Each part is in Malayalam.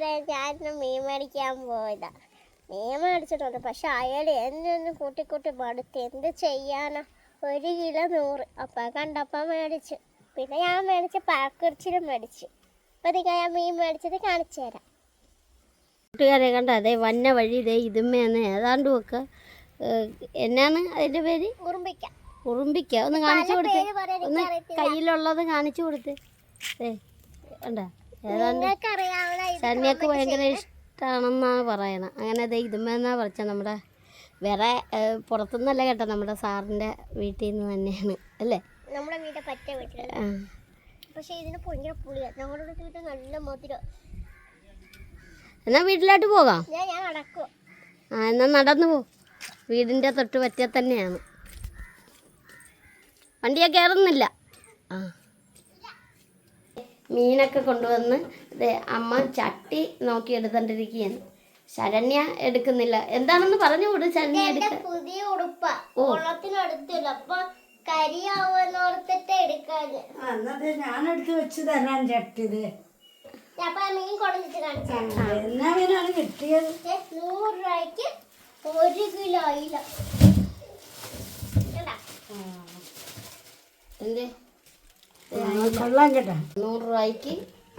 കൂട്ടുകാരെ ഞാനിന്ന് മീൻ മേടിക്കാൻ പോയതാ. മീൻ മേടിച്ചിട്ടുണ്ട്. പക്ഷെ അയാൾ എന്നെ ഒന്ന് കൂട്ടി കൂട്ടി മടുത്ത് എന്ത് ചെയ്യാനാ? ഒരു കിലോ നൂറ്. അപ്പം കണ്ടപ്പം മേടിച്ചു. പിന്നെ ഞാൻ മേടിച്ച പാക്കുറിച്ചിലും മേടിച്ചു. അപ്പം നിങ്ങൾ ഞാൻ മീൻ മേടിച്ചത് കാണിച്ചു തരാം. കൂട്ടുകാരെ കണ്ട? അതെ വന്ന വഴി ഇതേ ഇതുമ്മയെന്ന് ഏതാണ്ട് ഒക്കെ ഏഹ്, എന്നാണ് അതിന്റെ പേര്? ഉറുമ്പിക്ക. ഉറുമ്പിക്ക. ഒന്ന് കാണിച്ചു കൊടുത്തേ ഒന്ന്. കയ്യിലുള്ളത് കാണിച്ചു കൊടുത്തേ ഏ കണ്ട? ശരണ്യക്ക് ഭയങ്കര ഇഷ്ടമാണെന്നാണ് പറയണത് അങ്ങനെ അത് ഇതുമ്മയെന്നാ പറച്ച നമ്മുടെ വേറെ പുറത്തുനിന്നല്ല കേട്ടോ നമ്മുടെ സാറിന്റെ വീട്ടിൽ നിന്ന് തന്നെയാണ് അല്ലേ? നമ്മുടെ വീട്ടിൽ പറ്റ വീട്ടിൽ പക്ഷേ ഇതിന് ഭയങ്കര പുളിയാണ് ഞങ്ങളുടെ വീട്ടിൽ നല്ല മധുരം. എന്നാ വീട്ടിലോട്ട് പോകാം. ആ എന്നാൽ നടന്നു പോ. വീടിന്റെ തൊട്ട് പറ്റിയ തന്നെയാണ്. വണ്ടിയെ കയറുന്നില്ല. ആ. മീനൊക്കെ കൊണ്ടുവന്ന് ദേ അമ്മ ചട്ടി നോക്കി എടുത്തോണ്ടിരിക്കുകയാണ്. ശരണ്യ എടുക്കുന്നില്ല. എന്താണെന്ന് പറഞ്ഞു കൂട് ശരണ്യ പുതിയ ഉടുപ്പാ. ഓണത്തിനടുത്തില്ല അപ്പൊ കരിയാവുമെന്ന് ഓർത്തിട്ട് എടുക്കാന്. ഞാൻ എടുത്ത് വെച്ച് തരാൻ ചട്ടിത് മീൻ കൊണ്ടുവന്നിട്ട് കാണിച്ചു. എന്നാ മീനാണ് കിട്ടിയത്? നൂറ് രൂപയ്ക്ക് ഒരു കിലോ അയില. കണ്ടാ? എന്തേ? ആ, കൊള്ളാം കേട്ടാ നൂറ് രൂപയ്ക്ക്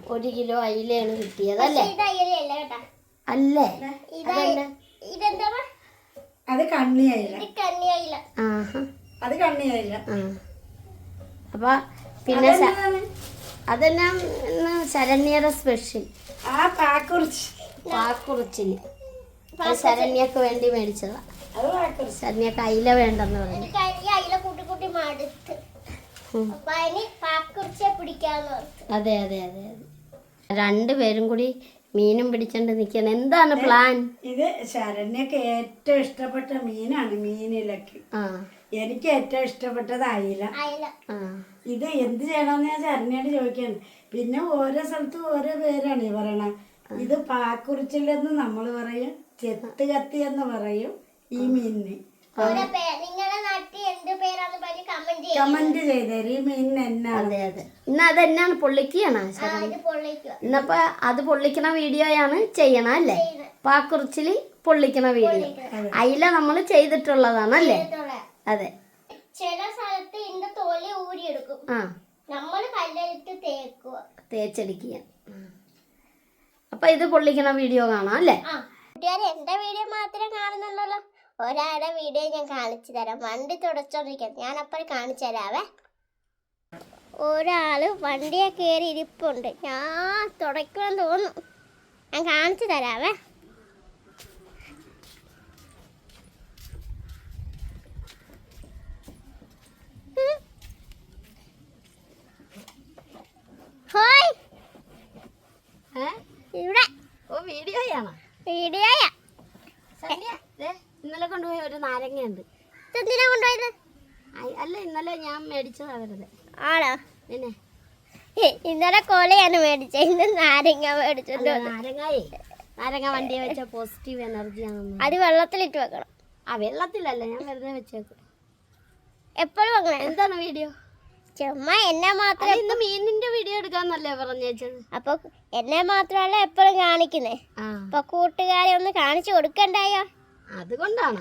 ഒരു കിലോ അയിലയാണ് കിട്ടിയത് അല്ലേ? ഇത് അയിലയല്ല കേട്ടാ അല്ലേ? അത് കണ്ണിയായില്ല അയില. ആഹാ. അത് കണ്ണിയായില്ല ആ. അപ്പൊ പിന്നെ അതെല്ലാം ശരണ്യയുടെ സ്പെഷ്യൽ ആ പാക്കുറിച്ച്. പാക്കുറിച്ചിൽ. ശരണ്യക്ക് വേണ്ടി മേടിച്ചതാ. ശരണ്യക്ക് അയില വേണ്ടെന്ന് പറഞ്ഞു. അയില കൂട്ടി കൂട്ടി മടുത്ത്. അതെ അതെ അതെ രണ്ടുപേരും കൂടി മീനും പിടിച്ചോണ്ട് നിൽക്കണം എന്താണ് പ്ലാൻ ഇത് ശരണ്യക്ക് ഏറ്റവും ഇഷ്ടപ്പെട്ട മീനാണ് മീനിലക്ക്. ആ. എനിക്ക് ഏറ്റവും ഇഷ്ടപ്പെട്ടത് അയില. അയില. ഇത് എന്ത് ചെയ്യണമെന്ന് ഞാൻ ശരണ്യോട് ചോദിക്കാണ്. പിന്നെ ഓരോ സ്ഥലത്തും ഓരോ പേരാണ് ഈ പറയണ. ഇത് പാക്കുറിച്ചില്ലെന്ന് നമ്മൾ പറയും ചെത്ത് കത്തി എന്ന് പറയും ഈ മീനിന്. കമന്റ് ചെയ്തേര്. മീനിന് എന്നാണ്? അതെ അതെ. ഇന്ന് അതെന്നാണ്? പൊള്ളിക്കുകയാണോ ഇന്നപ്പോ അത് പൊള്ളിക്കണ വീഡിയോയാണ് ചെയ്യണം അല്ലേ? പാക്കുറിച്ചിൽ പൊള്ളിക്കണ വീഡിയോ അയില നമ്മൾ ചെയ്തിട്ടുള്ളതാണ് അല്ലേ? അതെ. ചില സ്ഥലത്ത് ഇതിന്റെ തോൽ ഊരിയെടുക്കും. ആ. നമ്മൾ കല്ലെടുത്ത് തേക്കുക. തേച്ചടിക്കുക. അപ്പൊ ഇത് പൊള്ളിക്കണ വീഡിയോ കാണാം അല്ലേ? എന്റെ വീഡിയോ മാത്രമേ കാണുന്നുള്ളൂ ഒരാളുടെ വീഡിയോ ഞാൻ കാണിച്ചു തരാം. വണ്ടി തുടച്ചോണ്ടിരിക്കാം ഞാൻ അപ്പോൾ കാണിച്ചു തരാവേ. ഒരാൾ വണ്ടിയെ കയറി ഇരിപ്പുണ്ട്. ഞാൻ തുടയ്ക്കണം തോന്നുന്നു. ഞാൻ കാണിച്ചു തരാവേ. ഹോയ്. ഇവിടെ. ഓ വീഡിയോയാണോ? വീഡിയോയാ. ഇന്നലെ കൊണ്ടുപോയ ഒരു നാരങ്ങയുണ്ട്. ഇതെന്തിനാ കൊണ്ടുപോയത്? അല്ല ഇന്നലെ ഞാൻ മേടിച്ചതാ വെറുതെ. ആണോ? പിന്നെ? ഇന്നലെ കോലയാണ് മേടിച്ചത് ഇന്ന് നാരങ്ങ മേടിച്ചത് നാരങ്ങയെ. നാരങ്ങ വണ്ടി വെച്ച പോസിറ്റീവ് എനർജിയാണെന്ന് അത് വെള്ളത്തിലിട്ട് വെക്കണം. ആ വെള്ളത്തിലല്ല ഞാൻ വെറുതെ വെച്ചേക്കും. എപ്പോഴും വെക്കണം എന്താണ് വീഡിയോ ചുമ്മാ എന്നെ മാത്രം ഇന്ന് മീനിന്റെ വീഡിയോ എടുക്കാന്നല്ലേ പറഞ്ഞേച്ചത്? അപ്പൊ എന്നെ മാത്രമല്ല എപ്പോഴും കാണിക്കുന്നേ. അപ്പൊ കൂട്ടുകാരെ ഒന്ന് കാണിച്ചു കൊടുക്കണ്ടായോ? അതുകൊണ്ടാണ്.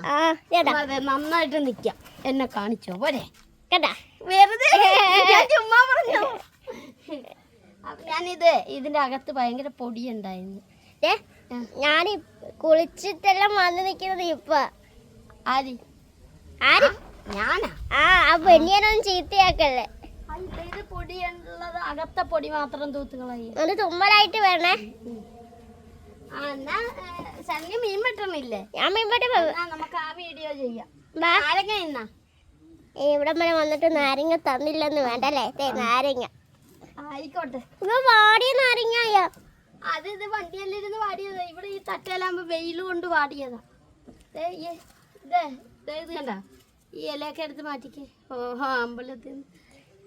നന്നായിട്ട് നിക്കാം. എന്നെ കാണിച്ചോ പോരെ. കേട്ടാ വെറുതെ ചുമ്മാ പറഞ്ഞു. ഞാനിത് ഇതിന്റെ അകത്ത് ഭയങ്കര പൊടിയുണ്ടായിരുന്നു. ഏ? ഞാൻ കുളിച്ചിട്ടെല്ലാം വന്ന് നിൽക്കുന്നത് ഇപ്പൊ. ആര്? ആര്? ഞാനാ? ആ ആ പെണ്ണിയനൊന്നും ചീത്തയാക്കല്ലേ. പൊടിയുള്ളത് അകത്തെ പൊടി മാത്രം തൂത്തുകളായി. അത് തുമ്മലായിട്ട് വേണേ. മീൻ വെട്ടണില്ലേ ഞാൻ മുമ്പോട്ട് എന്നാ നമുക്ക് ആ വീഡിയോ ചെയ്യാം. നാരങ്ങ ഇവിടെ വരെ വന്നിട്ട് നാരങ്ങ തന്നില്ലെന്ന് വേണ്ടല്ലേ? നാരങ്ങ. ആയിക്കോട്ടെ. വാടിയ നാരങ്ങയാ? അത് ഇത് വണ്ടിയല്ലിരുന്ന് വാടിയതാ. ഇവിടെ ഈ തട്ടയിലാകുമ്പോ വെയിൽ കൊണ്ട് വാടിയതാ. ഇത് കണ്ട? ഈ ഇലയൊക്കെ എടുത്ത് മാറ്റിക്കേ. ഓഹോ അമ്പലത്തിൽ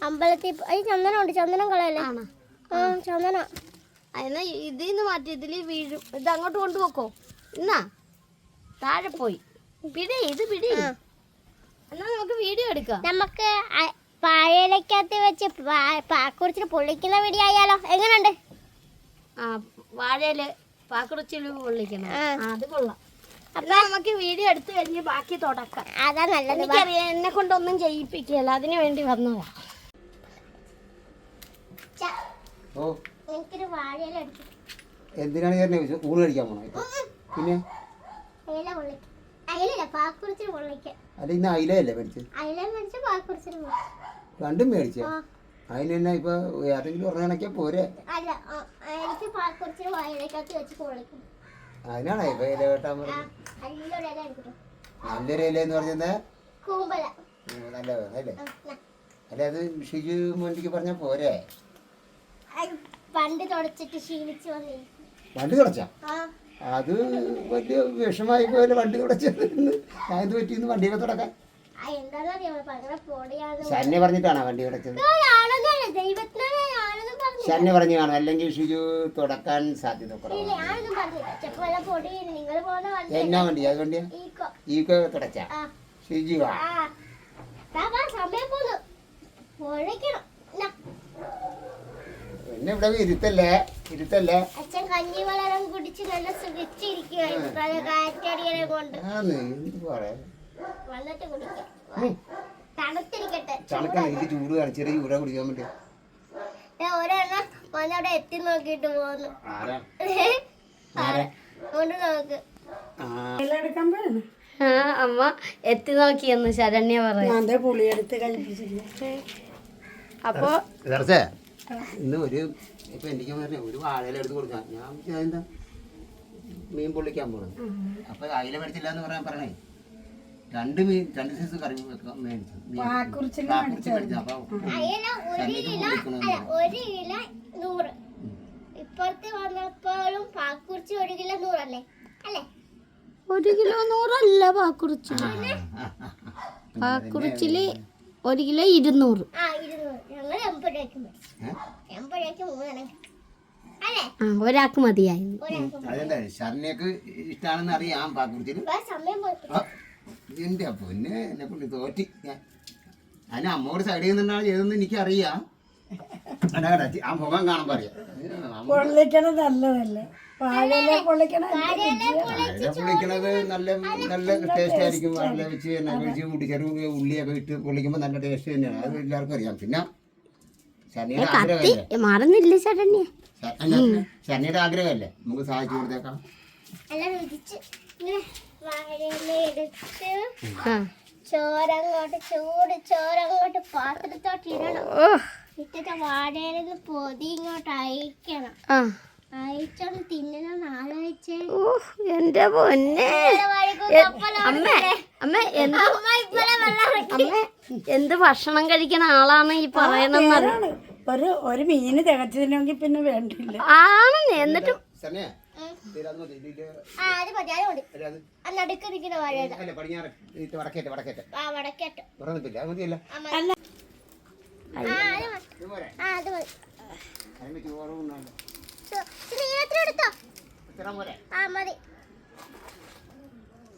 അമ്പലത്തിൽ ചന്ദനം ഉണ്ട് ചന്ദനം കളയല്ലേ? ആ ചന്ദനം. എന്നാ ഇതിൽ നിന്ന് മാറ്റി ഇതിൽ വീഴും. ഇത് അങ്ങോട്ട് കൊണ്ടുപോക്കോ എന്നാ താഴെ പോയി. പിടി ഇത് പിടി. എന്നാ നമുക്ക് വീഡിയോ എടുക്കാം. നമുക്ക് പായലക്കകത്ത് വാഴയിലക്കകത്ത് വെച്ച് പാക്കുറിച്ചിട്ട് പൊള്ളിക്കുന്ന വീഡിയോ ആയാലോ? എങ്ങനെയുണ്ട് ആ വാഴയിൽ പാക്കുറിച്ചിൽ പൊള്ളിക്കണം. അത് കൊള്ളാം. അപ്പൊ നമുക്ക് വീഡിയോ എടുത്തു കഴിഞ്ഞ് ബാക്കി തുടക്കാം. അതാ നല്ലത്. എനിക്കറിയാം എന്നെ കൊണ്ടൊന്നും ചെയ്യിപ്പിക്കുകയല്ല. അതിനു വേണ്ടി വന്നതാ. ചാ, ഓ. എന്തിനാണ് ചേട്ടനെ ചോദിച്ചത് ഊണ് കഴിക്കാൻ പോണോ? ഇപ്പൊ പിന്നെ? അത് അല്ല ഇന്ന് അയിലല്ലേ മേടിച്ചത്. രണ്ടും മേടിച്ച? അതിന് തന്നെ ഇപ്പൊ ഏതെങ്കിലും ഒരെണ്ണം കണക്കിയാ പോരെ. അതിനാണ് ഇപ്പൊ ഇല വെട്ടാൻ പറഞ്ഞത്? നല്ലൊരു ഇല എന്ന് പറഞ്ഞത് നല്ല അല്ലേ? അല്ല അത് ഷിജു മോണ്ടിക്ക് പറഞ്ഞാ പോരെ? തുടച്ചിട്ട് ക്ഷീണിച്ച് വണ്ടി തുടച്ചാ? അത് വലിയ വിഷമായി പോലെ വണ്ടി തുടച്ചത് ഞാൻ ഇത് പറ്റിന്ന് വണ്ടിയൊക്കെ തുടക്കാൻ? ശന്നെ പറഞ്ഞിട്ടാണോ വണ്ടി തുടച്ചത്? ശന്നെ പറഞ്ഞു കാണും. അല്ലെങ്കിൽ ഷിജു തുടക്കാൻ സാധ്യത എന്നാ വണ്ടി? അത് വണ്ടിയാ? ഈക്കോ. തുടച്ചാ? ആ. സമയം സമയം പോന്നു ഇവിടെ ഇരുത്തല്ലേ ഇരുത്തല്ലേ അച്ഛൻ കഞ്ഞി വെള്ളം കുടിച്ച് നല്ല സുഖിച്ചിരിക്കുകയായിരുന്നു നല്ല കാറ്റടിയെ കൊണ്ട്. ആ നീ പറയാ? വന്നിട്ട് കുടിക്കാം. തണുത്തിരിക്കട്ടെ. ചണക്കാണ് എനിക്ക് ചൂട് കാണും ചെറിയ ചൂടാ കുടിക്കാൻ പറ്റും ഒരെണ്ണം എത്തി നോക്കിയിട്ട് പോന്നു. ആരാ? കൊണ്ട് നോക്ക്. ആ. അമ്മ എത്തി നോക്കിയെന്ന് ശരണ്യ പറഞ്ഞു. ഞാൻ ദേ പുളിയെടുത്ത് കഴിപ്പിച്ചില്ല അപ്പോ ഇന്ന് ഒരു ഇപ്പൊ എനിക്ക് പറഞ്ഞ ഒരു വാഴയില എടുത്ത് കൊടുക്കാം ഞാൻ എന്താ? അതെന്താ മീൻ പൊള്ളിക്കാൻ പോണത് അപ്പൊ അയില മേടിച്ചില്ല എന്ന് പറയാൻ പറഞ്ഞേ രണ്ട് മീൻ രണ്ട് സൈസ് കറി വെക്കാൻ മേടിച്ചു. അപ്പൊ ഒരു കിലോ നൂറ്. ഇപ്പുറത്ത് വന്നപ്പോഴും പാക്കുറിച്ച് ഒരു കിലോ നൂറല്ലേ? അല്ലേ? ഒരു കിലോ നൂറല്ല പാക്കുറിച്ചിൽ. ഒരു കിലോ ഇരുന്നൂറ്. ഒരാൾക്ക് മതിയായിരുന്നു. ഇഷ്ടമാണെന്ന് അറിയാം പാക്കുറിച്ചിന് എന്റെ പൊന്നെ എന്നെ കൊണ്ട് തോറ്റി. ഞാൻ അതിന് അമ്മോട് സൈഡിൽ നിന്നാണ് ചെയ്തതെന്ന് എനിക്കറിയാം. ആ മുഖം കാണാൻ പറയാം പൊള്ളിക്കണത് നല്ലതല്ലേ വാഴയില പൊള്ളിക്കണ വാഴ പൊള്ളിക്കണത് നല്ല നല്ല ടേസ്റ്റ് ആയിരിക്കും. വാഴ വെച്ച് തന്നെ. വെച്ച് മുടി ഉള്ളിയൊക്കെ ഇട്ട് പൊള്ളിക്കുമ്പോൾ നല്ല ടേസ്റ്റ് തന്നെയാണ്. അത് എല്ലാവർക്കും അറിയാം. പിന്നെ ശനിയുടെ ആഗ്രഹമല്ലേ? മറന്നില്ല അല്ല, ശനിയുടെ ആഗ്രഹമല്ലേ? നമുക്ക് സഹായിച്ചു കൊടുത്തേക്കാം. വാഴയില ചോരങ്ങോട്ട് ചൂട് ചോരങ്ങോട്ട് പാത്രത്തോട്ട് ഇടണം. ഇട്ടിട്ട് വാഴയിൽ പൊതി ഇങ്ങോട്ട് അയക്കണം ഓ എന്റെ പൊന്നെ. അമ്മ അമ്മ എന്ത് അമ്മ എന്ത് ഭക്ഷണം കഴിക്കുന്ന ആളാണ് ഈ പറയണെന്ന്. ഒരു ഒരു മീന് തികച്ചതിനെങ്കിൽ പിന്നെ വേണ്ടില്ല. ആണെന്ന് എന്നിട്ടും അല്ല, എടുത്തോ. പോരെ ആ മതി.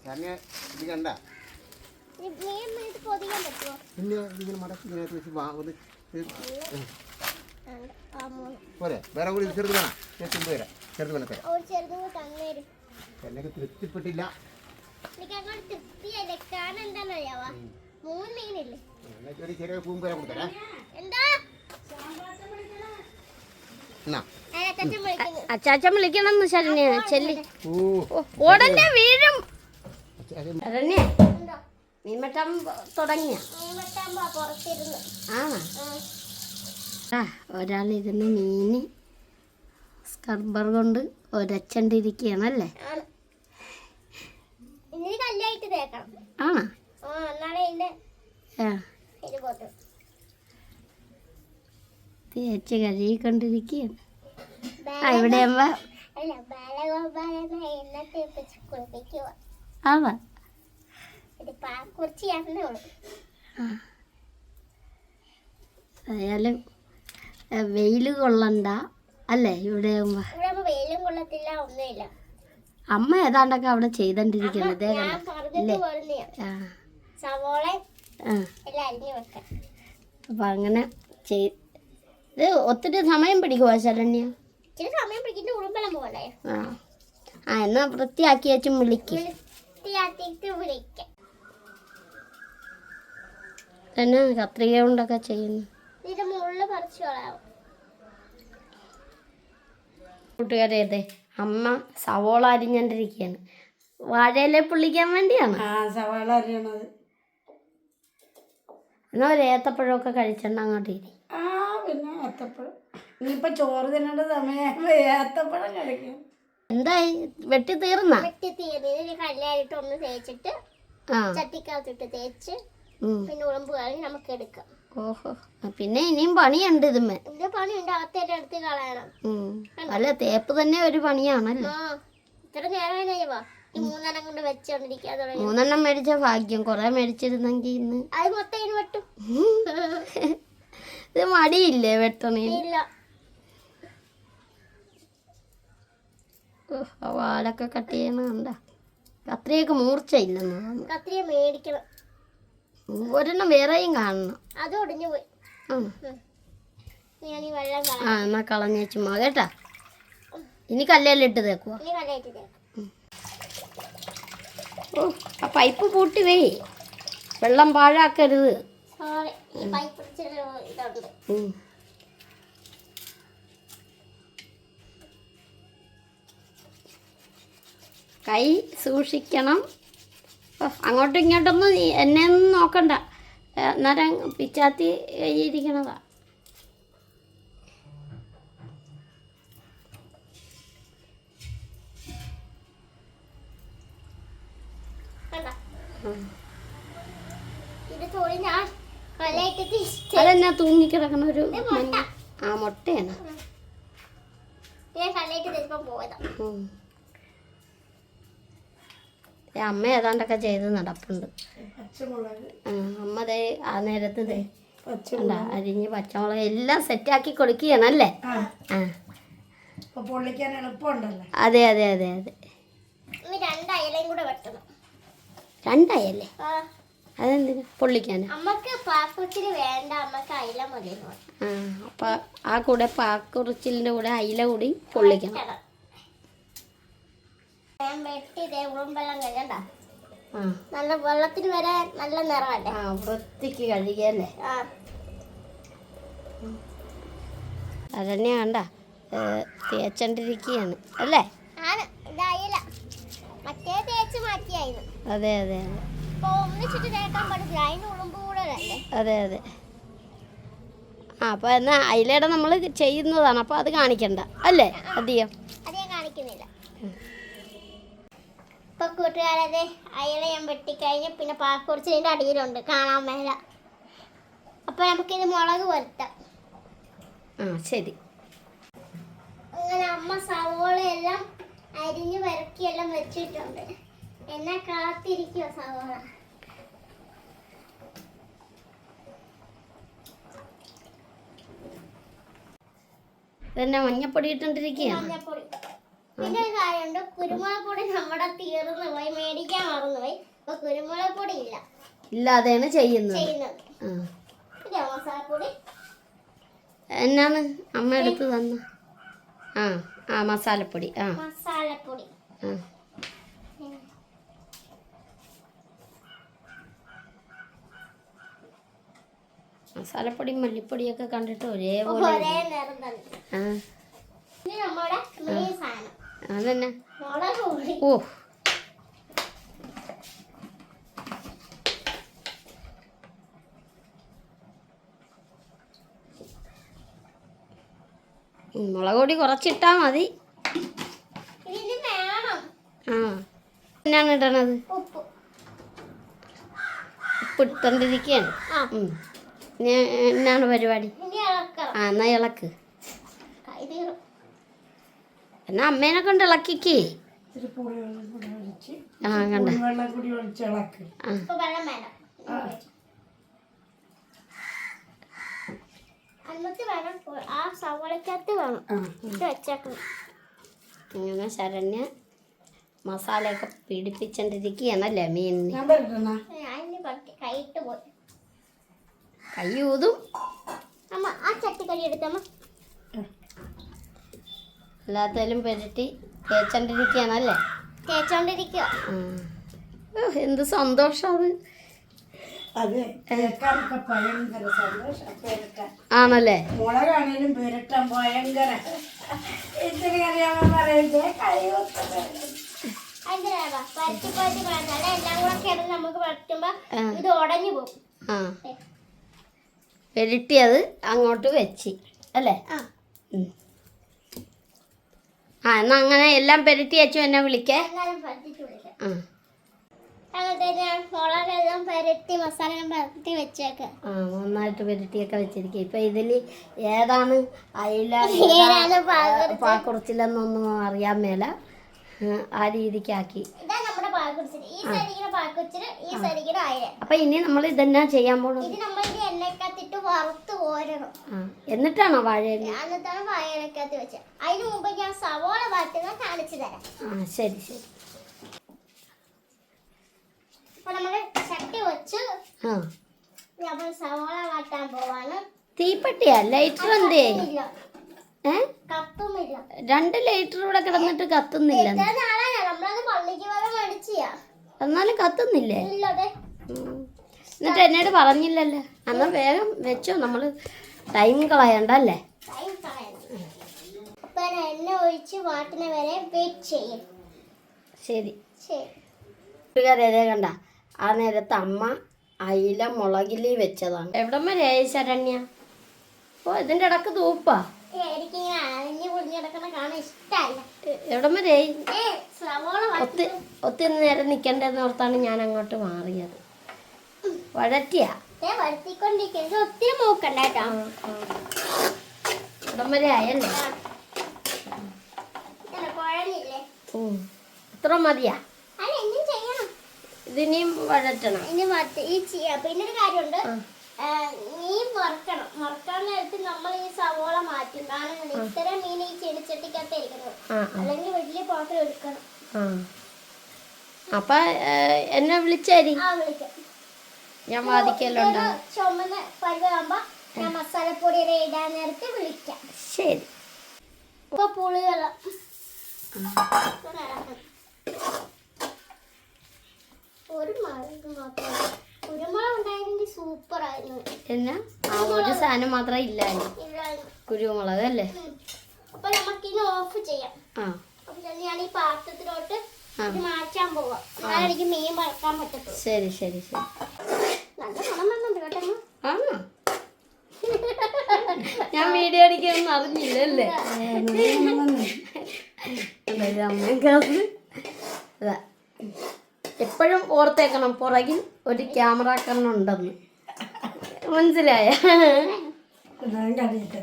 പിന്നെ ഇങ്ങനെ മടക്കി ഇതിനകത്ത് വെച്ച് വാ ഒന്ന് ഇത് രണ്ട്, ആ മൂന്ന് പോരെ വേറെ കൂടി ചെറുത് വേണം. ഞാൻ ചെറുത് തരാം. ചെറുത് വേണം തരാം. എന്നൊക്കെ തൃപ്തിപ്പെട്ടില്ല. ഒരു ചെറിയ പൂമ്പര വരെ എന്താ? അച്ചാച്ചൻ വിളിക്കണം ശരണ്യ. ചെല്ലി. ഓടന്റെ വീഴും. ശരണ്യ ഉണ്ടോ മീൻ വെട്ടാൻ തുടങ്ങിയ. ആ. ഒരാളിരുന്ന് മീന് സ്കർബർ കൊണ്ട് ഒരച്ചണ്ടിരിക്കുകയാണല്ലേ? ആണോ? ആ എന്നാലേ ഇതിന്റെ ആ ഇത് പോത്തു തേച്ച് കഴുകിക്കൊണ്ടിരിക്കുകയാണ് ആ ഇവിടെ ആകുമ്പോ അല്ല ബാലഗോപാലനെ എണ്ണ തേപ്പിച്ച് കുളിപ്പിക്കുക പാക്കുറിച്ച് എണ്ണ കൊടുക്കും ആയാലും വെയിൽ കൊള്ളണ്ട. അല്ലേ ഇവിടെ ഇവിടെ ആകുമ്പോ വെയിലും കൊള്ളത്തില്ല ഒന്നുമില്ല. അമ്മ ഏതാണ്ടൊക്കെ അവിടെ ചെയ്തോണ്ടിരിക്കുന്നത് അപ്പം അങ്ങനെ ചെയ് ഇത് ഒത്തിരി സമയം പിടിക്കുമോ ശരണ്യ? ഇച്ചിരി സമയം പിടിക്കുന്ന ഉറുമ്പലം പോലെ ആ. ആ എന്നാ വൃത്തിയാക്കി വെച്ചും വിളിക്ക് വൃത്തിയാക്കിയിട്ട് വിളിക്കാം തന്നെ കത്രിക കൊണ്ടൊക്കെ ചെയ്യുന്നു. ഇതിന്റെ മുകളിൽ പറിച്ചു കളയാവും? കൂട്ടുകാരെ അതെ അമ്മ സവോള അരിഞ്ഞോണ്ടിരിക്കുകയാണ് വാഴയിലെ പുള്ളിക്കാൻ വേണ്ടിയാണ്. ആ സവാള അറിയണത് എന്നാ ഒരു ഏത്തപ്പഴമൊക്കെ കഴിച്ചെണ്ണ അങ്ങോട്ട് ഇരി. ആ പിന്നെ ഇനിയിപ്പോ ചോറ് തിന്നേണ്ട സമയം ഏത്തപ്പഴം കഴിക്കും. എന്തായി? വെട്ടി തീർന്നാ? വെട്ടി തീർന്ന്. ഇതിന് കല്ലായിട്ട് ഒന്ന് തേച്ചിട്ട് ചട്ടിക്കകത്തിട്ട് തേച്ച് പിന്നെ ഉളമ്പ് കളഞ്ഞ് നമുക്ക് എടുക്കാം. ഓഹോ. പിന്നെ ഇനിയും പണിയുണ്ട് ഇതുമ്മേ. ഇതിന്റെ പണിയുണ്ട്. അകത്തേറ്റ് എടുത്ത് കളയണം. അല്ല തേപ്പ് തന്നെ ഒരു പണിയാണല്ലോ. ഇത്ര നേരം മൂന്നെണ്ണം കൊണ്ട് വെച്ചോണ്ടിരിക്കാൻ മൂന്നെണ്ണം മേടിച്ച ഭാഗ്യം. കൊറേ മേടിച്ചിരുന്നെങ്കിൽ ഇന്ന്. അത് മൊത്തം വെട്ടും. ഇത് മടിയില്ലേ വെട്ടണേ വാലൊക്കെ കട്ട് ചെയ്യണ കണ്ട. കത്രിയൊക്കെ മൂർച്ച ഇല്ലെന്ന് കത്രിയ മേടിക്കണം. ഒരെണ്ണം വേറെയും കാണണം. അത് ഒടിഞ്ഞു പോയി. ആ എന്നാ കളഞ്ഞു മാ കേട്ടാ? ഇനി കല്ലേലിട്ട് തേക്കുവാ? ഇനി കല്ലായിട്ട് തേക്കാം. ഓ ആ പൈപ്പ് പൂട്ടി വേ വെള്ളം പാഴാക്കരുത്. കൈ സൂക്ഷിക്കണം. അങ്ങോട്ടും ഇങ്ങോട്ടൊന്നും എന്നെ ഒന്നും നോക്കണ്ട. അന്നേരം പിച്ചാത്തി കഴിഞ്ഞിരിക്കണതാ ഇത് തോന്നി ഞാൻ അതെന്നാ തൂങ്ങിക്കിടക്കണ ഒരു ആ മുട്ടയാണ്. അമ്മ ഏതാണ്ടൊക്കെ ചെയ്ത് നടപ്പുണ്ട്. പച്ചമുളക്. അമ്മ ദേ ആ നേരത്ത് ദേ അരിഞ്ഞ് പച്ചമുളക് എല്ലാം സെറ്റ് ആക്കി കൊടുക്കുകയാണല്ലേ ആ. പൊള്ളിക്കാൻ എളുപ്പമുണ്ടല്ലോ. അതെ അതെ അതെ അതെ. ഇനി രണ്ട് പൊള്ളിക്കാൻ അപ്പൊ ആ അതെന്തിനാ? പൊള്ളിക്കാനാ. അമ്മയ്ക്ക് പാക്കുച്ചിരി വേണ്ട അമ്മയ്ക്ക് അയില മതി ആ അപ്പം ആ കൂടെ പാക്കുറിച്ചിലിന്റെ കൂടെ അയില കൂടി പൊള്ളിക്കണം. നല്ല വെള്ളത്തിന് വരെ നല്ല നിറമല്ലേ ആ വൃത്തിക്ക് കഴുകിയല്ലേ? തേച്ചണ്ടിരിക്കുകയാണ് അല്ലേ? അതെ അതെ അതെ. അതെ അതെ. ആ അപ്പോൾ എന്നാൽ അയിലയുടെ നമ്മൾ ചെയ്യുന്നതാണ്. അപ്പോൾ അത് കാണിക്കണ്ട. അല്ലേ? അധികം. കാണിക്കുന്നില്ല. ഇപ്പൊ കൂട്ടുകാരത് അയല ഞാൻ വെട്ടിക്കഴിഞ്ഞ് പിന്നെ പാക്കുറിച്ചിന്റെ അടിയിലുണ്ട്. കാണാൻ മേല. അപ്പൊ നമുക്കിത് മുളക് വരുത്താം. ആ ശരി. അങ്ങനെ അമ്മ സവോളയെല്ലാം അരിഞ്ഞ് വരക്കിയെല്ലാം വെച്ചിട്ടുണ്ട്. എന്നെ കാത്തിരിക്കോ സവോള ഇതന്നെ മഞ്ഞപ്പൊടി ഇട്ടുകൊണ്ടിരിക്കുകയാണ് മഞ്ഞപ്പൊടി. പിന്നെ കാര്യമുണ്ട് കുരുമുളക് പൊടി നമ്മുടെ തീർന്നു പോയി മേടിക്കാൻ മറന്നു പോയി. അപ്പൊ കുരുമുളക് പൊടി ഇല്ല. ഇല്ലാതെയാണ് ചെയ്യുന്നത്. ചെയ്യുന്നത്. പിന്നെ മസാലപ്പൊടി. എന്നാണ്? അമ്മ എടുത്ത് തന്ന. ആ ആ മസാലപ്പൊടി. ആ. മസാലപ്പൊടി. ആ. മസാലപ്പൊടിയും മല്ലിപ്പൊടിയൊക്കെ കണ്ടിട്ട് ഒരേപോലെ അതന്നെ. ഓ മുളക് പൊടി കുറച്ചിട്ടാ മതി. ആ. എന്നാണ് ഇടണത്? ഉപ്പ്. എന്നാണ് പരിപാടി? ആ എന്നാ ഇളക്ക്. എന്നാ അമ്മേനെ കൊണ്ട് ഇളക്കിക്കേ. ആ കണ്ട? വെള്ളം കൂടി ഒഴിച്ച് ഇളക്ക്. ആ. വെള്ളം വേണം അന്നത്തെ വേണം ആ സവളക്കകത്ത് വേണം. ആ. ഇത് വെച്ചേക്കണം. ഇങ്ങനെ ശരണ്യ മസാലയൊക്കെ പിടിപ്പിച്ചോണ്ടിരിക്കുകയാണല്ലേ മീനിന്? പറ്റി കൈയിട്ട് പോയി. കൈ ഊതും അമ്മ ആ ചട്ടിക്കടി എടുത്തമ്മ എല്ലാത്തേലും പുരട്ടി തേച്ചോണ്ടിരിക്കുകയാണല്ലേ? തേച്ചോണ്ടിരിക്കുക എന്ത് സന്തോഷം അത് അതെ കേൾക്കാനൊക്കെ ഭയങ്കര സന്തോഷം പേരട്ടാൻ. ആണല്ലേ? മുളകാണേലും പേരട്ടാൻ ഭയങ്കര. ഇത്തിരി അറിയാമോ പറയുന്നത്? എല്ലാം കൂടെ കിടന്ന് നമുക്ക് പറ്റുമ്പോ. ഇത് ഉടഞ്ഞു പോകും. അത് അങ്ങോട്ട് വെച്ച്. അല്ലേ? ആ. എന്നാ അങ്ങനെ എല്ലാം പെരട്ടി വെച്ചു എന്നെ വിളിക്കേ. ആ. നന്നായിട്ട് പെരട്ടിയൊക്കെ വെച്ചിരിക്കുക ഇപ്പൊ ഇതിൽ ഏതാണ് അയില പാക്കുറച്ചില്ലെന്നൊന്നും അറിയാൻ മേല. ആ രീതിക്കാക്കി. ഈ ഈ അപ്പൊ ഇനി നമ്മൾ ഇതെന്നാ ചെയ്യാൻ പോണു ഇത് നമ്മൾ ഇത് എണ്ണക്കകത്തിട്ട് വറുത്ത് കോരണം എന്നിട്ടാണോ വാഴ എന്നിട്ടാണ് വായനക്കകത്ത് വെച്ചത് അതിന് മുമ്പ് ഞാൻ സവോള വാട്ടുന്നത് കാണിച്ചു തരാം. ആ ശരി ശരി. അപ്പൊ നമ്മൾ ചട്ടി വെച്ച് ആ. നമ്മൾ സവോള വാട്ടാൻ പോവാണ്. തീപ്പെട്ടിയാ? ലൈറ്റർ എന്തേ? രണ്ട് ലൈറ്റർ ഇവിടെ കിടന്നിട്ട് കത്തുന്നില്ല. നമ്മളത് പള്ളിക്ക് വരെ മേടിച്ചിയാ. എന്നാലും കത്തുന്നില്ലേ. എന്നിട്ട് എന്നോട് പറഞ്ഞില്ലല്ലേ. എന്നാ വേഗം വെച്ചോ നമ്മൾ ടൈം കളയണ്ടല്ലേ എണ്ണ ഒഴിച്ച് വാട്ടണ വരെ വെയിറ്റ് ചെയ്യും. ശരി. ശരി. കണ്ട ആ നേരത്ത് അമ്മ അയില മുളകിലി വെച്ചതാണ്. എവിടെ രേശരണ്യ ശരണ്യ? ഓ ഇതിന്റെ ഇടയ്ക്ക് തൂപ്പാ. എനിക്കിങ്ങനെ അരിഞ്ഞ് പൊളിഞ്ഞ് കിടക്കണ കാണാൻ ഇഷ്ടമല്ല എ- എവിടം വരെ? ഒത്തി ഒത്തിരി നേരം നിൽക്കണ്ടെന്ന് ഓർത്താണ് ഞാൻ അങ്ങോട്ട് മാറിയത്. വഴറ്റിയാ? വാട്ടേ വരുത്തിക്കൊണ്ടിരിക്കുന്നത് ഒത്തിരി മൂക്കണ്ട കേട്ടോ. ഇവിടം വരെ ആയല്ലേ? ഇങ്ങനെ കുഴഞ്ഞില്ലേ? ഇത്ര മതിയാ? ഇതിനിയും വഴറ്റണം. ഇനി പിന്നെ ഒരു കാര്യമുണ്ട്. ആ. മറക്കണം മറക്കാൻ വറുക്കണം. വറുക്കാൻ നേരത്ത് നമ്മൾ ഈ സവോള മാറ്റും. കാരണം ഇത്തരം മീൻ ഈ ചെടിച്ചട്ടിക്കകത്ത് ഇരിക്കണം. അല്ലെങ്കിൽ വലിയ പാത്രം എടുക്കണം. അപ്പൊ എന്നെ വിളിച്ചാരി. ഞാൻ വാദിക്കലുണ്ട് ചുമന്ന പരുവാകുമ്പോ ഞാൻ മസാലപ്പൊടി ഇടാൻ നേരത്ത് വിളിക്കാം. ശരി. ഇപ്പൊ പുളിവെള്ളം ഒരു മാസം മാത്രം. എന്നാ? ആ ഒരു സാധനം മാത്രമേ ഇല്ലായിരുന്നു. കുരുമുളക് അല്ലേ? അപ്പൊ നമുക്ക് ഓഫ് ചെയ്യാം. ഞാൻ ഈ പാത്രത്തിലോട്ട് ഇത് മാറ്റാൻ പോവാം. എനിക്ക് മീൻ വറക്കാൻ പറ്റത്തുള്ളൂ. ശരി ശരി ശരി. നല്ല മണം വന്നുണ്ട് കേട്ടോ ആണോ? ഞാൻ വീഡിയോ അടിക്കാനൊന്നും അറിഞ്ഞില്ലല്ലേ അമ്മ എപ്പോഴും ഓർത്തേക്കണം പുറകിൽ ഒരു ക്യാമറ കണ്ണുണ്ടെന്ന്. മനസ്സിലായ? കണ്ടിട്ട്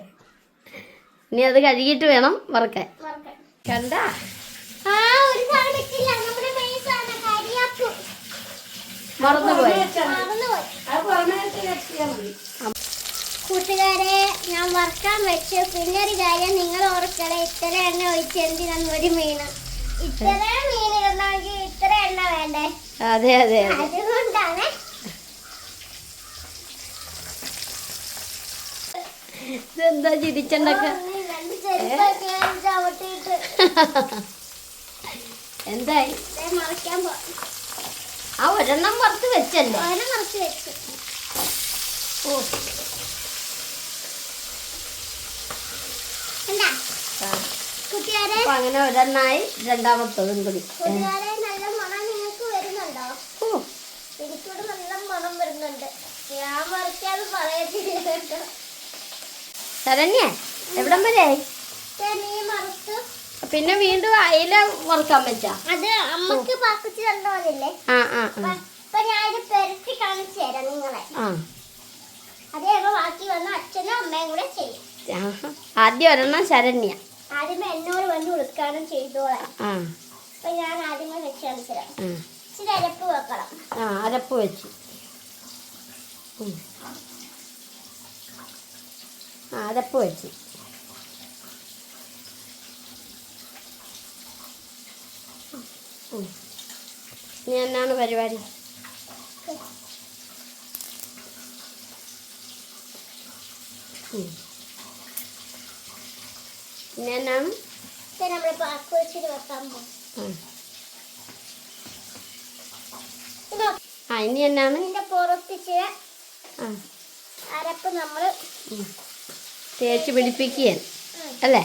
ഇനി അത് കഴുകിയിട്ട് വേണം വറക്കാൻ. കണ്ട? മറന്നുപോയി കൂട്ടുകാരെ ഞാൻ വറക്കാൻ വെച്ചു. പിന്നെ ഒരു കാര്യം നിങ്ങൾ ഓർക്കണേ. ഇത്ര എണ്ണ ഒഴിച്ച് എന്തിനാണ് ഒരു മീന് അതെ അതെ അതെ. അതുകൊണ്ടാണ് ഇതെന്താ ചിരിച്ചണ്ടൊക്കെ? എന്തായി? ആ ഒരെണ്ണം പുറത്ത് വെച്ചല്ലേ? മറിച്ച് വെച്ചു. ഓ. എന്താ? അപ്പൊ അങ്ങനെ ഒരെണ്ണായി രണ്ടാമത്തതും കൂടി ശരണ്യേ നല്ല മണം നിങ്ങൾക്ക് വരുന്നുണ്ടോ? നല്ല മണം വരുന്നുണ്ട്. ഞാൻ മറിക്കാതെ പറയത്തില്ല കേട്ടോ ശരണ്യ എവിടം വരെ? പിന്നെ വീണ്ടും അയില വറുക്കാൻ പറ്റാ അത് അമ്മയ്ക്ക് പാക്കുച്ച് തന്നോന്നില്ലേ ആ ആ ആ. അപ്പൊ ഞാനിത് പെരട്ടി കാണിച്ചു തരാം നിങ്ങളെ. ആ. അതേ ബാക്കി വന്ന അച്ഛനും അമ്മയും കൂടെ ചെയ്യും. ആദ്യം ഒരെണ്ണം ശരണ്യ. ആദ്യമേ എന്നോട് വന്ന് ഉദ്ഘാടനം ചെയ്തോളാം. അപ്പൊ ഞാൻ ആദ്യമേ വെച്ച് കാണിച്ചു തരാം ഇച്ചിരി അരപ്പ് വെക്കണം. ആ അരപ്പ് വെച്ച്. ആ അരപ്പ് വെച്ച്. ഇനി എന്നാണ് പരിപാടി? ഉം. വെച്ചിട്ട് വെക്കാൻ പോകും ഉം. ആ ഇനി എന്നാണ് പുറത്തിച്ച് അരപ്പ് നമ്മൾ തേച്ച് പിടിപ്പിക്കുക അല്ലേ?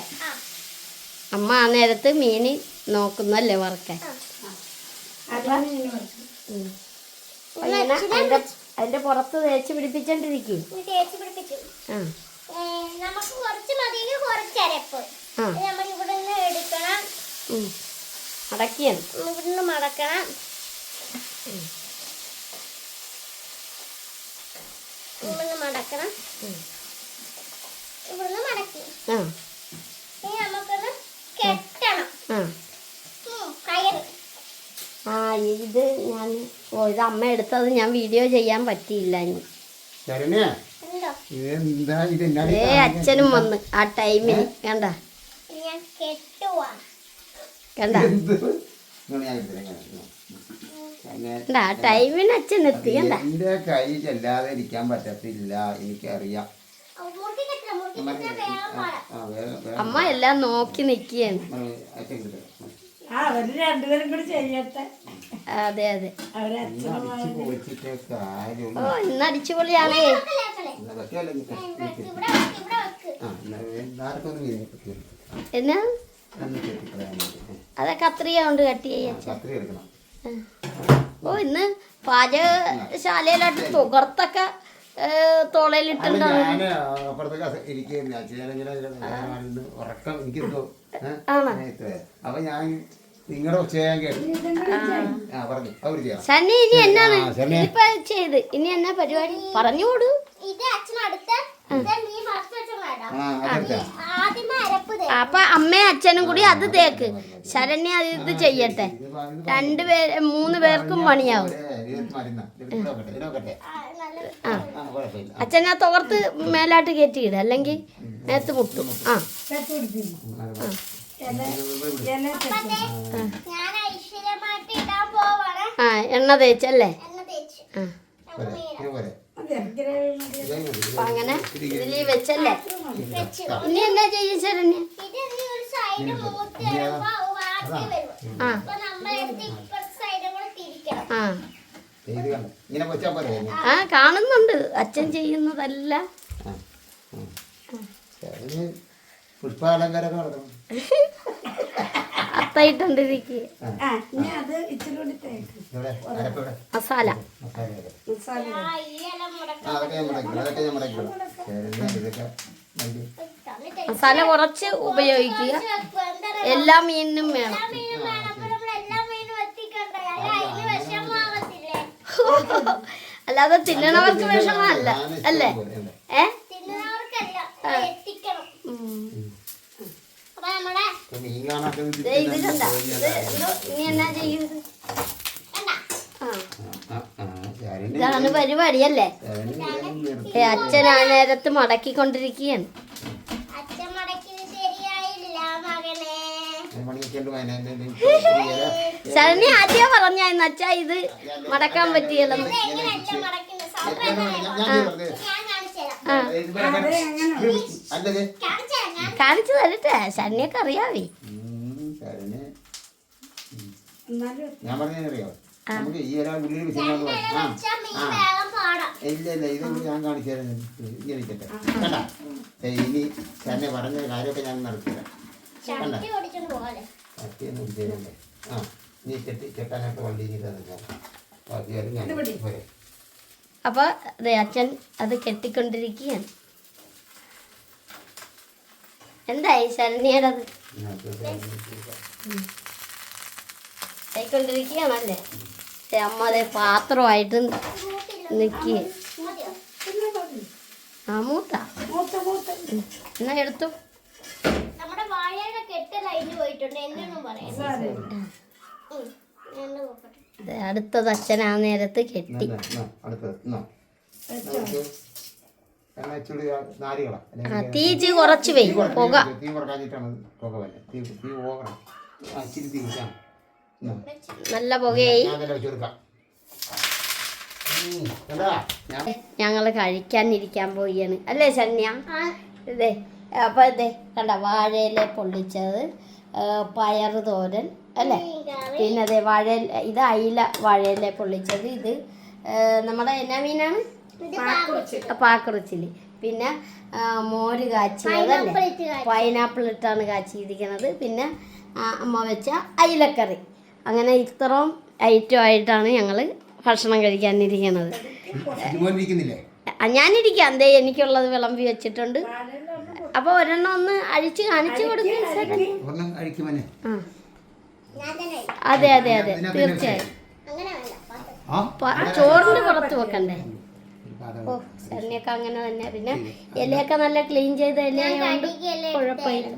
അമ്മ ആ നേരത്ത് മീൻ നോക്കുന്നല്ലേ വറക്കാൻ. അതിന്റെ പുറത്ത് തേച്ച് പിടിപ്പിച്ചോണ്ടിരിക്കും. തേച്ച് പിടിപ്പിച്ചു നമുക്ക് കുറച്ച് മതി കുറച്ച് അരപ്പ്. നമ്മൾ എടുക്കണം. മടക്കണം. ഇവിടുന്ന് മടക്കണം. ഇവിടുന്ന് മടക്കി. ആ. ഇനി നമുക്കൊന്ന് കെട്ടണം. ആ. ഉം, കയറ് ആ ഇത് ഞാൻ ഓ ഇത് അമ്മ എടുത്തത് ഞാൻ വീഡിയോ ചെയ്യാൻ പറ്റിയില്ല ഇനി. ഏ അച്ഛനും വന്ന് ആ ടൈമിൽ കണ്ട? ഇനി ഞാൻ കെട്ടുവാ. കണ്ട? ടൈമിന് അച്ഛൻ എത്തി എന്റെ കൈ ചെല്ലാതെ ഇരിക്കാൻ പറ്റത്തില്ല എനിക്കറിയാം. അമ്മ എല്ലാം നോക്കി നിക്കുകയാണ്. അതെ അതെ. ഓ ഇന്ന് അടിച്ചുപൊളിയാണേ. ഇവിടെ എന്നാ? എല്ലാവർക്കും ഒന്ന് വീതിയെ പറ്റി. എന്നാ ഒന്ന് കെട്ടിക്കളയാൻ വേണ്ടി. അതെ കത്രിക കൊണ്ട് കട്ട് ഓ ഇന്ന് പാചകശാലയിലായിട്ട് തുകർത്തൊക്കെ? അപ്പൊ ഞാൻ നിങ്ങളുടെ സണ്ണി ഇനി എന്നാണ്? ഇപ്പൊ ചെയ്ത്. ഇനി എന്നാ പരിപാടി? പറഞ്ഞുകൊടു. ഇത് അച്ഛൻ അടുത്ത അപ്പൊ അമ്മയും അച്ഛനും കൂടി അത് തേക്ക്. ശരണ്യ അത് ഇത് ചെയ്യട്ടെ. രണ്ട് പേര് മൂന്ന് പേർക്കും പണിയാവും. അച്ഛനാ ആ, അച്ഛൻ തുകർത്ത് മേലാട്ട് കയറ്റിയിട അല്ലെങ്കിൽ മേത്ത് മുട്ടും ആ. ഞാൻ ഐശ്വര്യമായിട്ട് ഇടാൻ പോവാണ്. ആ എണ്ണ തേച്ചല്ലേ? എണ്ണ തേച്ച്. ആ. അപ്പൊ അങ്ങനെ ഇതിൽ വെച്ചല്ലേ? വെച്ച് ഇനി എന്താ ചെയ്യും വരും ആ. കാണുന്നുണ്ട്. അച്ഛൻ ചെയ്യുന്നതല്ല. പുഷ്പാലങ്കാരം ആ. അത്തായിട്ടോണ്ടിരിക്കുക മസാല. മസാല കുറച്ച് ഉപയോഗിക്കുക. എല്ലാ മീനിനും വേണം. മീനും വേണം. അപ്പൊ മീനും എത്തിക്കണ്ടേ? അല്ല അതിന് വിഷമാവത്തില്ലേ? അല്ലാതെ തിന്നണവർക്ക് വിഷമല്ല അല്ലേ? ഏ തിന്നുന്നവർക്കല്ല എത്തിക്കണം ഉം. അപ്പൊ നമ്മുടെ ഇപ്പൊ മീൻ കാണാത്ത ഇത് ദേ ഇത് കണ്ട ഇത് എന്തോ ഇനി എന്നാ ചെയ്യുന്നത് കണ്ട ആ ആ, ആ, ശരണ്യ ഇതാണ് പരിപാടിയല്ലേ അച്ഛൻ ആ നേരത്ത് മടക്കിക്കൊണ്ടിരിക്കുകയാണ് ശരണി ആദ്യം പറഞ്ഞായിരുന്നു അച്ഛ ഇത് മടക്കാൻ പറ്റിയല്ലെന്ന് എങ്ങനെയല്ല കാണിച്ചു തരട്ടെ ശരണ്യൊക്കെ അറിയാവേ. ഉം, ശരണ്യ. എന്നാലും ഞാൻ പറഞ്ഞറിയോ നമുക്ക് ഈ ഒരാൾ ഉള്ളിൽ വിഷയങ്ങൾ ആ വെച്ചാ മീൻ വേഗം പാടാം. ഇല്ല ഇല്ല ഇത് ഞാൻ കാണിച്ചു തരാം ഇങ്ങനെ ഇരിക്കട്ടെ. കണ്ട? ദേ, ഇനി തന്നെ പറഞ്ഞ കാര്യമൊക്കെ ഞാൻ നടത്തില്ല കണ്ട? ചട്ടി ഓടിച്ചോണ്ട് പോലെ കത്തിയൊന്നും വിജയണ്ടേ ആ നീ കെട്ടി കെട്ടാനായിട്ട് വണ്ടി ഇനി തന്നെ ബാക്കി ഞാൻ പോരെ. അപ്പൊ അതെ അച്ഛൻ അത് കെട്ടിക്കൊണ്ടിരിക്കുകയാണ്. എന്തായി ഇതിനകത്ത് ആയിക്കൊണ്ടിരിക്കുകയാണല്ലേ? അമ്മതെ അമ്മ അതെ പാത്രമായിട്ട് നിൽക്കുക ആ മൂത്ത. എന്നാ എടുത്തു? നമ്മുടെ വാഴയുടെ പോയിട്ടുണ്ട്. എന്നൊന്നും പറയാം അടുത്തത് അച്ഛനാ ആ നേരത്ത് കെട്ടി. അടുത്തത്. ഇച്ചിരി നാരുകളാ. തീ ഇച്ചിരി കുറച്ച് വെയ് പുക. തീ കുറക്കാഞ്ഞിട്ടാണ് പുക വല്ല തീ തീ ഓവറാ ആ ഇച്ചിരി തീ വെച്ചാ നല്ല പുകയായി. ഞങ്ങൾ കഴിക്കാനിരിക്കാൻ പോവുകയാണ്. അല്ലേ ആ ഇതേ അപ്പൊ ഇതേ കണ്ട വാഴയിലെ പൊള്ളിച്ചത് പയർ തോരൻ അല്ലേ? പിന്നെ അതെ വാഴ ഇത് അയില വാഴയിലെ പൊള്ളിച്ചത് ഇത് നമ്മുടെ എന്നാ മീനാണ്? പാക്കുറിച്ചിൽ. പിന്നെ മോര് കാച്ചിയതല്ലേ പൈനാപ്പിൾ ഇട്ട് കാച്ചി. പൈനാപ്പിൾ ഇട്ടാണ് കാച്ചിയിരിക്കുന്നത് പിന്നെ അമ്മ വെച്ച അയിലക്കറി. അങ്ങനെ ഇത്രയും ഐറ്റം ആയിട്ടാണ് ഞങ്ങൾ ഭക്ഷണം കഴിക്കാനിരിക്കുന്നത് ഞാനിരിക്കാം. എന്തേ എനിക്കുള്ളത് വിളമ്പി വെച്ചിട്ടുണ്ട്. അപ്പൊ ഒരെണ്ണം ഒന്ന് അഴിച്ച് കാണിച്ചു കൊടുക്കും അതെ അതെ അതെ. തീർച്ചയായും. അങ്ങനെ വേണ്ട. ആ? പ- ചോറിന് പുറത്ത് വെക്കണ്ടേ? ഓ അങ്ങനെ തന്നെ. പിന്നെ ഇലയൊക്കെ നല്ല ക്ലീൻ ചെയ്ത ഇലയുണ്ട് കുഴപ്പമില്ല.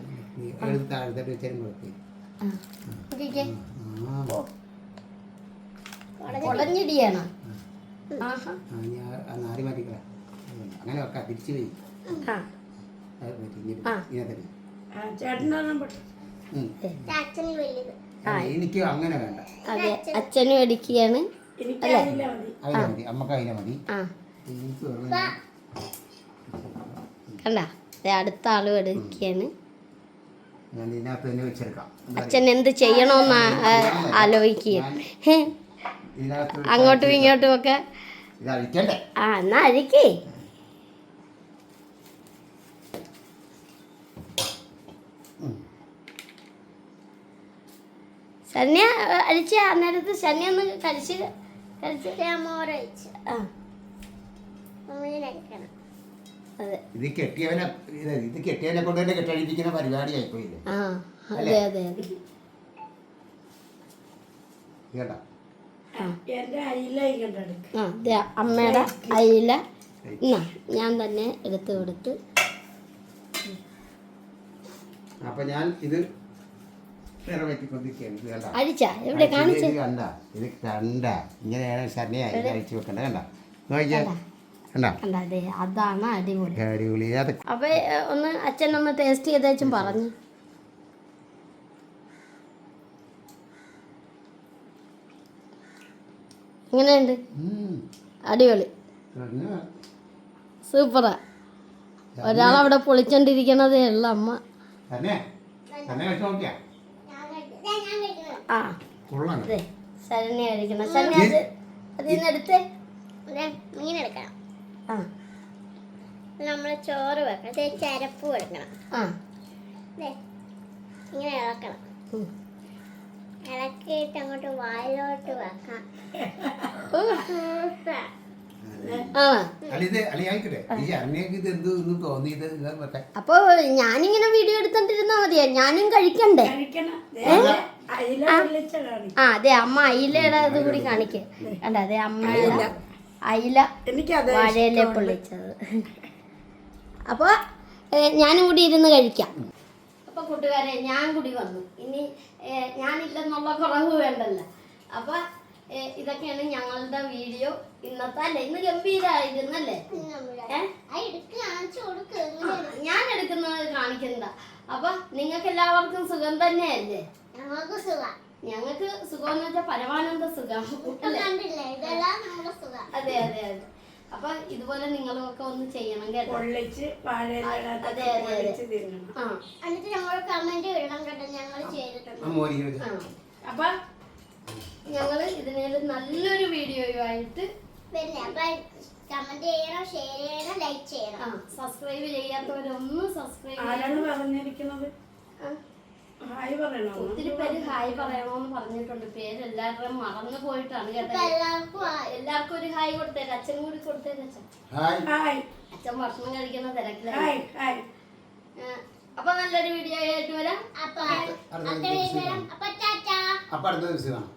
അങ്ങനെ വെക്കാം. തിരിച്ചു പോയി. എനിക്ക് അങ്ങനെ വേണ്ട. അതെ അച്ഛനും അടിക്കുകയാണ് അല്ലേ? അമ്മയ്ക്ക് അതിനെ മതി. കണ്ട? അടുത്ത ആൾ എടുക്കുകയാണ്? അച്ഛൻ എന്ത് ചെയ്യണമെന്ന് ആലോചിക്കുക അങ്ങോട്ടും ഇങ്ങോട്ടും ഒക്കെ. ആ എന്നാ അഴിക്കേ. ശനിയ അഴിച്ച അന്നേരത്ത് ശനി ഒന്ന് കഴിച്ച് കഴിച്ച് ഞാൻ മോരൊഴിച്ച് ആ. മീൻ അടിക്കണം ഇത് കെട്ടിയവനെ ഇത് ഇത് കെട്ടിയവനെ കൊണ്ട് തന്നെ കെട്ടഴിപ്പിക്കുന്ന പരിപാടി ആയിപ്പോയില്ലേ? ആ അതെ അതെ അതെ. കേട്ടോ? എന്റെ ആ അതെ അമ്മയുടെ അയില. എന്നാ ഞാൻ തന്നെ എടുത്ത് കൊടുത്ത്. അപ്പൊ ഞാൻ ഇത് അഴിച്ച എവിടെ കാണിച്ച്? കണ്ട? ഇത് കണ്ട? ഇങ്ങനെയാണ് ശരണയായി അഴിച്ചു വെക്കണ്ട കണ്ട? നോക്കിയേ അതാണ് അടിപൊളി. അപ്പൊ ഒന്ന് അച്ഛൻ ഒന്ന് ടേസ്റ്റ് ചെയ്തേച്ചും പറഞ്ഞു. എങ്ങനെയുണ്ട് അടിപൊളി. സൂപ്പറാ. ഒരാളവിടെ പൊളിച്ചോണ്ടിരിക്കണതേ ഉള്ള അമ്മ. തന്നെ? തന്നെ കഴിച്ചു നോക്കിയാ? ഞാൻ കഴിക്കും ദേ, ഞാൻ കഴിക്കണം ആ ശരണ്യ കഴിക്കണം ശരണ്യ അത് അതിൽ നിന്ന് എടുത്തേ. മീൻ എടുക്കണം. നമ്മൾ ചോറ് വെക്കണം. ചരപ്പ് വെക്കണം ആ. ദേ, ഇങ്ങനെ ഇളക്കണം. ഇളക്കിയിട്ട് അങ്ങോട്ട് വായിലോട്ട് വെക്കാം. അപ്പൊ ഞാനിങ്ങനെ വീഡിയോ എടുത്തോണ്ടിരുന്നാ മതിയാ? ഞാനും കഴിക്കണ്ടേ? ആ. അതെ അമ്മ അയിലയുടെ ഇത് കൂടി കാണിക്കേ. കണ്ട? അതെ അമ്മയുടെ അയില എനിക്കത് വാഴയിലെ പൊള്ളിച്ചത്. അപ്പൊ ഏ, ഞാനും കൂടി ഇരുന്ന് കഴിക്കാം. അപ്പൊ കൂട്ടുകാരെ ഞാൻ കൂടി വന്നു. ഇനി ഞാനില്ലെന്നുള്ള കുറവ് വേണ്ടല്ലോ. അപ്പൊ ഇതൊക്കെയാണ് ഞങ്ങളുടെ വീഡിയോ. ഇന്നത്തെ അല്ലേ? ഇന്ന് ഗംഭീരായിരുന്നല്ലേ ഞാൻ എടുക്കുന്നത് കാണിക്കണ്ട. അപ്പൊ നിങ്ങൾക്ക് എല്ലാവർക്കും സുഖം തന്നെയല്ലേ? ഞങ്ങൾക്ക് സുഖം. ഞങ്ങൾക്ക് സുഖം. എന്ന് വെച്ചാൽ പരമാനന്ദ സുഖം. അതെ അതെ അതെ. അപ്പൊ ഇതുപോലെ നിങ്ങളും ഒക്കെ ഒന്ന് ചെയ്യണം കേട്ടോ. പൊള്ളിച്ച് വാഴയിലകത്ത് അതെ, അതെ, അതെ. ആ. എന്നിട്ട് ഞങ്ങൾ കമന്റ് ഇടണം കേട്ടോ. ഞങ്ങൾ ചെയ്തിട്ടുണ്ട്. ആ. ആ. അപ്പൊ ഞങ്ങൾ ഇതിനെ നല്ലൊരു വീഡിയോയുമായിട്ട് കമന്റ് ചെയ്യണം ഷെയർ ചെയ്യണം ലൈക്ക് ചെയ്യണം. ആ സബ്സ്ക്രൈബ് ചെയ്യാത്തവരൊന്നും സബ്സ്ക്രൈബ് ചെയ്യാൻ പറഞ്ഞിരിക്കുന്നത്? പറയണോ ഒത്തിരി പേര് ഹായ് പറയണോന്ന് പറഞ്ഞിട്ടുണ്ട്. പേര് എല്ലാവരും മറന്നു പോയിട്ടാണ് കേട്ടോ. എല്ലാവർക്കും എല്ലാവർക്കും ഒരു ഹായ് കൊടുത്തേക്ക് അച്ഛനും കൂടി കൊടുത്തേക്ക് അച്ഛൻ. ഹായ്. ഹായ്. അച്ഛൻ ഭക്ഷണം കഴിക്കുന്ന തിരക്കിലാണ് ഹായ് ഹായ്. ആ, അപ്പൊ നല്ലൊരു വീഡിയോ ആയിട്ട് വരാം. അപ്പൊ അടുത്ത ദിവസം കാണാം.